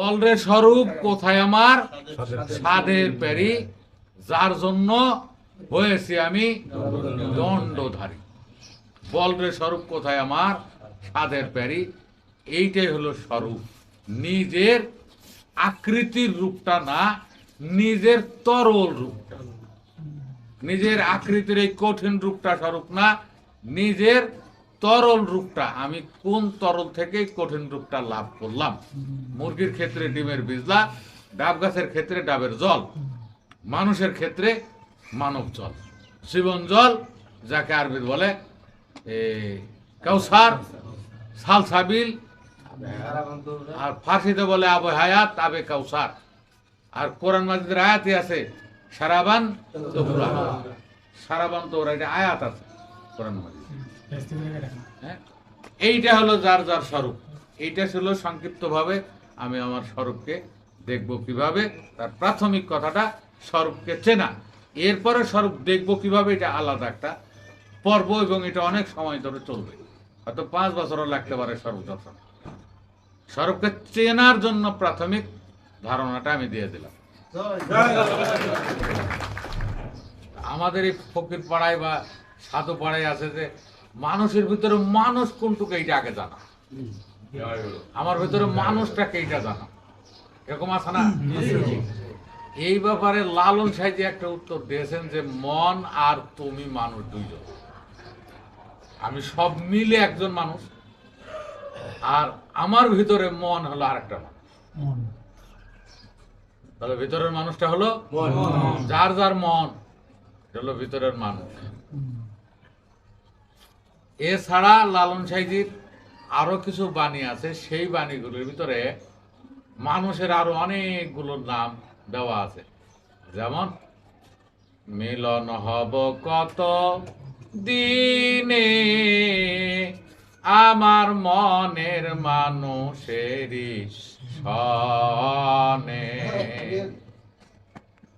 বলরে স্বরূপ কোথায় আমার? সাধের পেরি। যার জন্য হয়েছি আমি দণ্ডধারী। বলরে স্বরূপ কোথায় আমার? সাধের প্যারি এইটাই হলো স্বরূপ। নিজের আকৃতির রূপটা না নিজের তরল রূপটা। নিজের আকৃতির এই কঠিন রূপটা স্বরূপ না নিজের তরল রূপটা, আমি কোন তরল থেকে কঠিন রূপটা লাভ করলাম? মুরগির ক্ষেত্রে ডিমের বিজলা, ডাব গাছের ক্ষেত্রে ডাবের জল, মানুষের ক্ষেত্রে মানব জল, জীবন জল, যাকে আরবি বলে কাউসার, সালসাবিল, আর ফার্সিতে বলে আবে হায়াত, আবে কাউসার। আর কোরআন মাজিদের আয়াতই আছে, সারাবান সারাবান তোহরা এটা আয়াত আছে, কোরআন মাজিদ এইটা হলো যার যার স্বরূপ। এইটা ছিল সংক্ষিপ্তভাবে আমি আমার স্বরূপকে দেখব কীভাবে, তার প্রাথমিক কথাটা স্বরূপকে চেনা। এরপরে স্বরূপ দেখব কীভাবে, এটা আলাদা একটা পর্ব এবং এটা অনেক সময় ধরে চলবে। হয়তো পাঁচ বছরও লাগতে পারে স্বরূপ দর্শন। স্বরূপকে চেনার জন্য প্রাথমিক ধারণাটা আমি দিয়ে দিলাম। আমাদের এই ফকির পাড়ায় বা সাধু পাড়ায় আছে যে মানুষের ভিতরে মানুষ কোনটুকু এইটা আগে জানা? আমার ভিতরে মানুষটাকে এইটা জানা? এরকম আছে না? এই ব্যাপারে লালন সাহেজি একটা উত্তর দিয়েছেন যে মন আর তুমি মানুষ দুইজন। আমি সব মিলে একজন মানুষ। আর আমার ভিতরে মন হলো আরেকটা মানুষ। তাহলে ভিতরের মানুষটা হলো যার যার মন হলো ভিতরের মানুষ। এছাড়া লালন সাইজির আরও কিছু বাণী আছে। সেই বাণীগুলোর ভিতরে মানুষের আরও অনেকগুলো নাম দেওয়া আছে। যেমন, মিলন হব কত দিনে আমার মনের মানুষের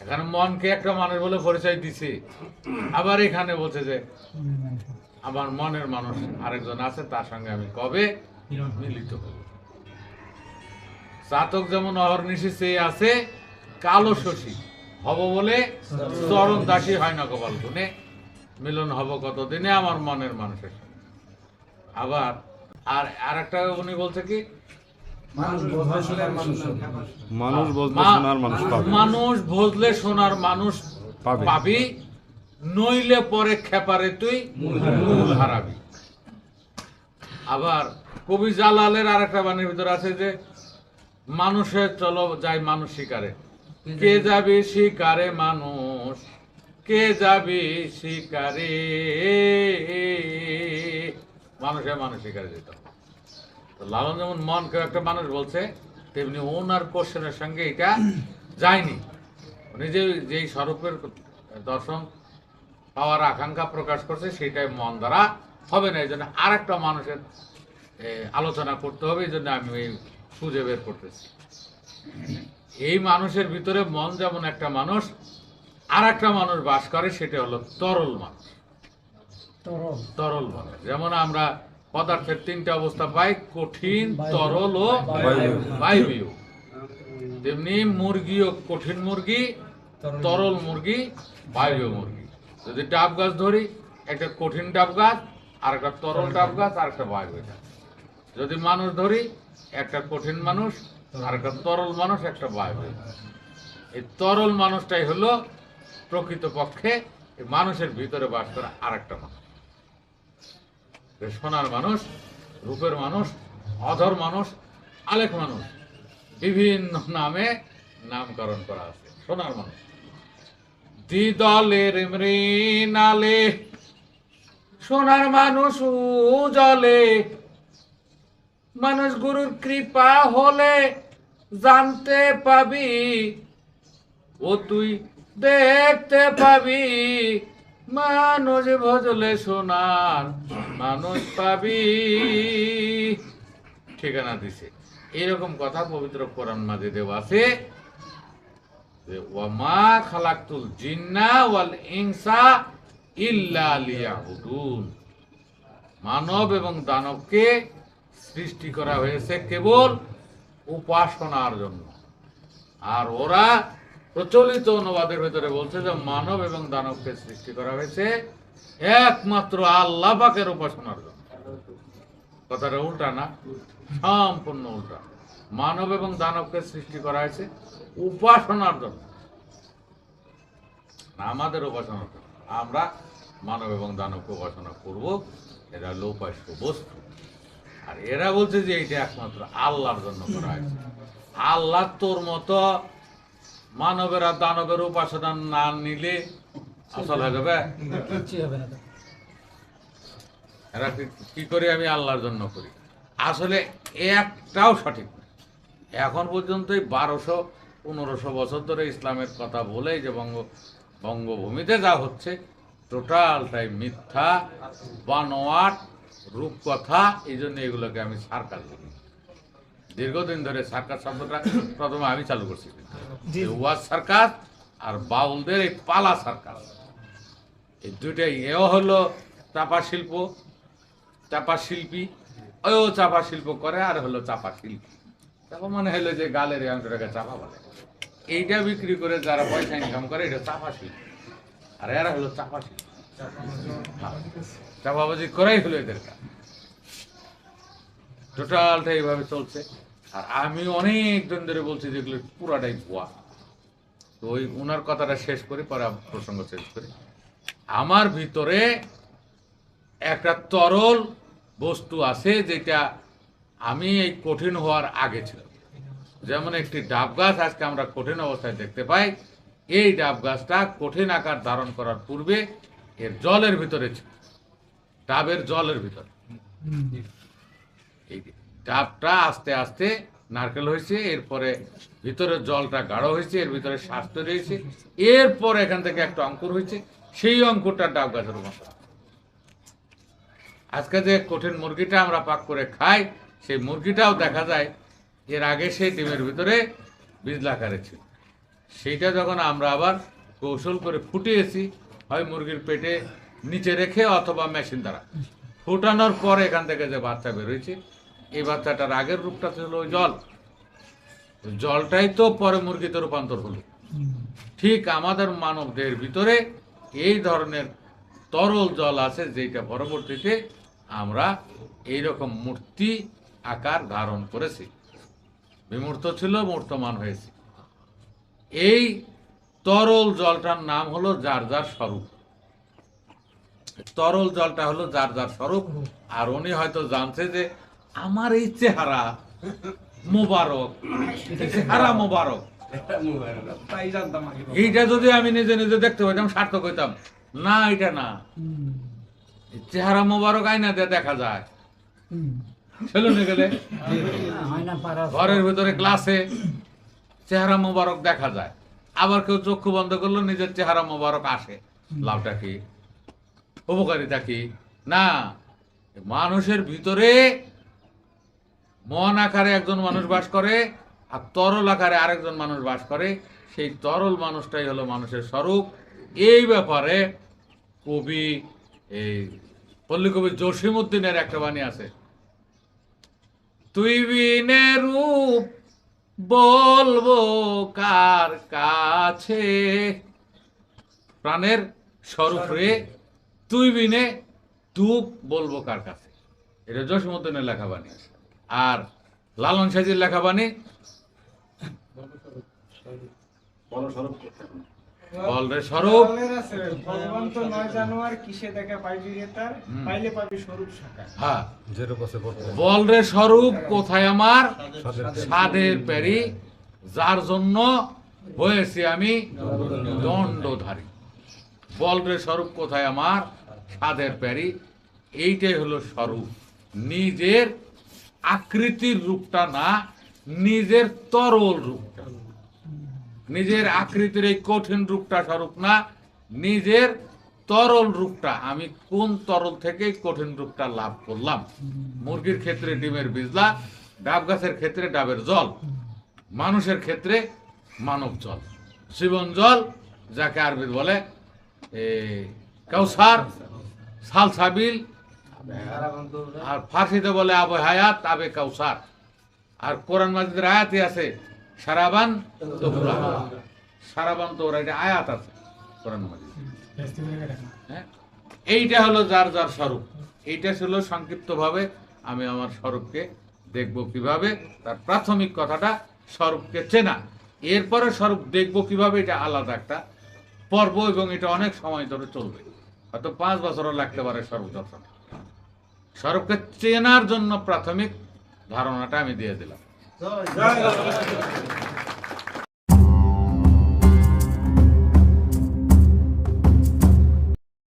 এখানে মনকে একটা মানুষ বলে পরিচয় দিছে। আবার এখানে বলছে যে আমার মনের মানুষ আরেকজন আছে তার সঙ্গে আমি কবে মিলিত হব? চাতক যেমন অহর্নিশি চেয়ে আছে কালো শশী হব বলে চরণ দাসী হয় না গোপাল গুনে মিলন হব কতদিনে আমার মনের মানুষের সঙ্গে। আবার আর আর একটা উনি বলছে কি? মানুষ ভজলে সোনার মানুষ পাবে। নইলে পরে খেপারে তুই মূল হারাবি। আবার কবি জালালের আর একটা বাণীর ভিতর আছে যে মানুষের চলো যাই মানুষ শিকারে। কে যাবি? শিকারে মানুষ? কে যাবি শিকারে? মানুষে মানুষ শিকারে যেত। তো লালন যেমন মনকে একটা মানুষ বলছে তেমনি ওনার কোশ্চেনের সঙ্গে এটা যায়নি। উনি যে যেই স্বরূপের দর্শন পাওয়ার আকাঙ্ক্ষা প্রকাশ করছে সেটাই মন দ্বারা হবে না। এই জন্য আর একটা মানুষের আলোচনা করতে হবে এই জন্য আমি এই খুঁজে বের করতেছি। এই মানুষের ভিতরে মন যেমন একটা মানুষ আর একটা মানুষ বাস করে সেটা হলো তরল মানুষ। তরল। মানুষ। যেমন আমরা পদার্থের তিনটা অবস্থা পাই কঠিন তরল ও বায়বীয়। তেমনি মুরগিও কঠিন মুরগি তরল মুরগি বায়বীয় মুরগি। যদি ডাব গাছ ধরি, একটা কঠিন ডাব গাছ, আর একটা তরল ডাব গাছ, আর একটা বায়বীয় গাছ যদি মানুষ ধরি, একটা কঠিন মানুষ, আর একটা তরল মানুষ, একটা গাছ। এই তরল মানুষটাই হলো প্রকৃতপক্ষে মানুষের ভিতরে বাস করা আর একটা মানুষ সোনার মানুষ, রূপের মানুষ, অধর মানুষ, আলেখ মানুষ, বিভিন্ন নামে নামকরণ করা আছে। সোনার মানুষ। দ্বিদলের মৃণালে, সোনার মানুষ উজলে মানুষ গুরুর কৃপা হলে জানতে পাবি ও তুই দেখতে পাবি। মানুষ ভজলে সোনার মানুষ পাবি। ঠিকানা দিছে। এরকম কথা পবিত্র কোরআন মাঝে দেওয়া আছে। ওয়ামা খালাকতুল জিন্না ওয়াল ইনসা ইল্লা লিয়াবুদুন। মানব এবং দানবকে সৃষ্টি করা হয়েছে কেবল উপাসনার জন্য। আর ওরা প্রচলিত অনুবাদের ভিতরে বলছে যে মানব এবং দানবকে সৃষ্টি করা হয়েছে একমাত্র আল্লাহ পাকের উপাসনার জন্য। কথাটা উল্টা না, সম্পূর্ণ উল্টা। মানব এবং দানবকে সৃষ্টি করা হয়েছে উপাসনার জন্য। আমাদের উপাসনার জন্য। আমরা মানব এবং দানবকে উপাসনা করব। এরা হলো উপাস্য বস্তু। আর এরা বলছে যে এইটা একমাত্র আল্লাহর জন্য করা হয়েছে। আল্লাহ তোর মতো মানবের আর দানবের উপাসনা না নিলে আসল হয়ে যাবে? এরা কি- কি করে আমি? আল্লাহর জন্য করি। আসলে একটাও সঠিক এখন পর্যন্তই বারোশো পনেরোশো বছর ধরে ইসলামের কথা বলে যে বঙ্গ বঙ্গভূমিতে যা হচ্ছে টোটালটাই মিথ্যা বানোয়াট রূপকথা এই জন্য এগুলোকে আমি সার্কাস বলি। দীর্ঘদিন ধরে সার্কাস শব্দটা প্রথমে আমি চালু করছি। ওয়াজ সার্কাস আর বাউলদের এই পালা সার্কাস এই দুইটাই এও হলো চাপা শিল্প চাপা শিল্পী ও চাপা শিল্প করে আর হলো চাপা শিল্পী। চাপা মানে হলো যে গালের অংশটাকে চাপা বলে। এইটা বিক্রি করে যারা পয়সা ইনকাম করে এটা চাপা শিল্প আর এরা হলো চাপা শিল্প হ্যাঁ, চাপাবাজি করাই হলো এদের কাজ। টোটালটা এইভাবে চলছে। আর আমি অনেক দিন ধরে বলছি যেগুলো পুরাটাই ভুয়া। তো ওই ওনার কথাটা শেষ করে পরে প্রসঙ্গ শেষ করি। আমার ভিতরে একটা তরল বস্তু আছে যেটা আমি এই কঠিন হওয়ার আগে ছিল যেমন একটি ডাব গাছ আজকে আমরা কঠিন অবস্থায় দেখতে পাই, এই ডাব গাছটা কঠিন আকার ধারণ করার পূর্বে এর জলের ভিতরে ছিল, ডাবের জলের ভিতরে। ডাবটা আস্তে আস্তে নারকেল হয়েছে, এরপরে ভিতরে জলটা গাঢ় হয়েছে, এর ভিতরে শ্বাস তৈরি হয়েছে, এরপর এখান থেকে একটা অঙ্কুর হয়েছে, সেই অঙ্কুরটা ডাব গাছের মতো আজকে যে কঠিন মুরগিটা আমরা পাক করে খাই সেই মুরগিটাও দেখা যায় এর আগে সেই ডিমের ভিতরে বীজলাকারে ছিল। সেইটা যখন আমরা আবার কৌশল করে ফুটিয়েছি, হয় মুরগির পেটে নিচে রেখে অথবা মেশিন দ্বারা। ফুটানোর পর এখান থেকে যে বাচ্চা বেরোয়েছে, এই বাচ্চাটার আগের রূপটা ছিল ওই জল। জলটাই তো পরে মুরগিতে রূপান্তর হলো। ঠিক আমাদের মানবদের ভিতরে এই ধরনের তরল জল আছে যেটা পরবর্তীতে আমরা এই রকম মূর্তি আকার ধারণ করেছি। বিমূর্ত ছিল মূর্তমান হয়েছে। এই তরল জলটার নাম হলো যার যার স্বরূপ। তরল জলটা হলো যার যার স্বরূপ। আর উনি হয়তো জানছে যে আমার এই চেহারা মোবারক চেহারা মোবারক। তাই জানতাম আগে। এইটা যদি আমি নিজে নিজে দেখতে পাইতাম সার্থক হইতাম। না এটা না। চেহারা মোবারক আইনা দিয়ে দেখা যায়। সেলুনে গেলে ঘরের ভিতরে গ্লাসে চেহারা মোবারক দেখা যায়। আবার কেউ চক্ষু বন্ধ করল নিজের চেহারা মোবারক আসে। লাভটা কি? উপকারিতা কি? না। মানুষের ভিতরে মন আকারে একজন মানুষ বাস করে আর তরল আকারে আরেকজন মানুষ বাস করে। সেই তরল মানুষটাই হলো মানুষের স্বরূপ। এই ব্যাপারে কবি, এই পল্লী কবি জসিমুদ্দিনের একটা বাণী আছে। তুই বিনে রূপ বলব কার কাছে? প্রাণের স্বরূপ রে তুই বিনে তুপ বলব কার কাছে? এটা জসীমুদ্দিনের লেখা বাণী। আর লালন সাজির লেখা বাণী? বলরে স্বরূপ। বলের আছে, ভগবান তো নয় জানোয়ার কিসে দেখা পাইবি রে তার? পাইলে পাবি স্বরূপ শাখা। হ্যাঁ। পাশে স্বরূপ কোথায় আমার? সাদের পেরি যার জন্য হয়েছি আমি দণ্ডধারী। বলরে স্বরূপ কোথায় আমার? সাদের পেরি এইটাই হলো স্বরূপ। নিজের আকৃতির রূপটা না নিজের তরল রূপটা। নিজের আকৃতির এই কঠিন রূপটা স্বরূপ না, নিজের তরল রূপটা। আমি কোন তরল থেকে কঠিন রূপটা লাভ করলাম? মুরগির ক্ষেত্রে ডিমের বীজলা, ডাব গাছের ক্ষেত্রে ডাবের জল, মানুষের ক্ষেত্রে মানব জল, জীবন জল, যাকে আরবি বলে কাউসার, সালসাবিল, আর ফার্সিতে বলে আবে হায়াত আবে কাউসার। আর কোরআন মাজিদের আয়াতে আছে সারাবান তোমরা সারাবান তোমরা এটা আয়াত আছে কোরআন হ্যাঁ? এইটা হলো যার যার স্বরূপ। এইটা ছিল সংক্ষিপ্তভাবে আমি আমার স্বরূপকে দেখব কীভাবে, তার প্রাথমিক কথাটা স্বরূপকে চেনা। এরপরে স্বরূপ দেখব কীভাবে, এটা আলাদা একটা পর্ব এবং এটা অনেক সময় ধরে চলবে। হয়তো পাঁচ বছরও লাগতে পারে স্বরূপ দর্শন। স্বরূপকে চেনার জন্য প্রাথমিক ধারণাটা আমি দিয়ে দিলাম। 走一个